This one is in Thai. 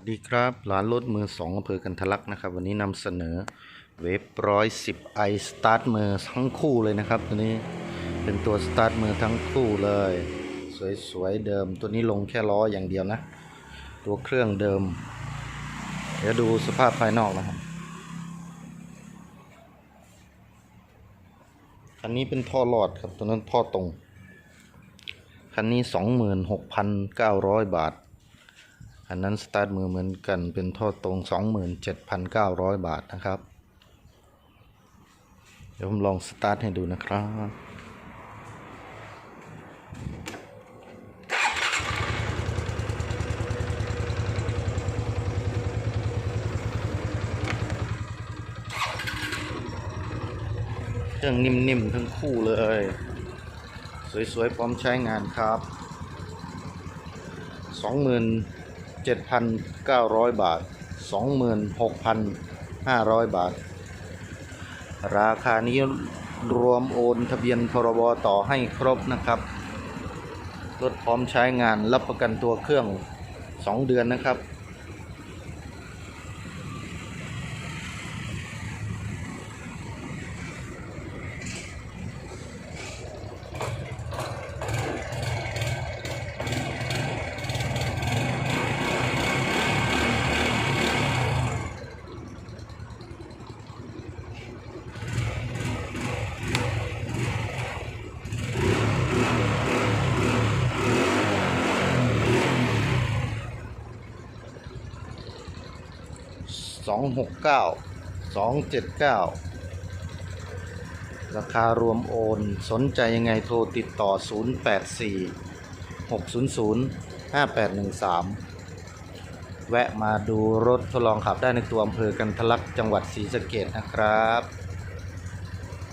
วัสดีครับร้านรถมือสองอำเภอกันทะลักนะครับ วันนี้นำเสนอเวฟร้อยสิบไอสตาร์ทมือทั้งคู่เลยนะครับตัวนี้เป็นตัวสตาร์ทมือทั้งคู่เลย สวยๆเดิม ตัวนี้ลงแค่ล้ออย่างเดียวนะ ตัวเครื่องเดิม เดี๋ยวดูสภาพภายนอกนะครับคันนี้เป็นท่อหลอดครับตัวนั้นท่อตรงคันนี้สองหมื่นหกพันเก้าร้อยบาท อันนั้นสตาร์ทมือเหมือนกันเป็นท่อตรง 27,900 บาทนะครับ เดี๋ยวผมลองสตาร์ทให้ดูนะครับเครื่องนิ่มๆทั้งคู่เลย สวยๆ พร้อมใช้งานครับ 7,900 บาท 26,500 บาท ราคานี้รวมโอนทะเบียนพรบต่อให้ครบนะครับรถพร้อมใช้งานรับประกันตัวเครื่อง 2 เดือนนะครับ สองหกเก้าสองเจ็ดเก้าราคารวมโอนสนใจยังไงโทรติดต่อ 0 8 4 6 0 0 5 8 1 3 แวะมาดูรถทดลองขับได้ในตัวอำเภอกันทะลักจังหวัดศรีสะเกดนะครับ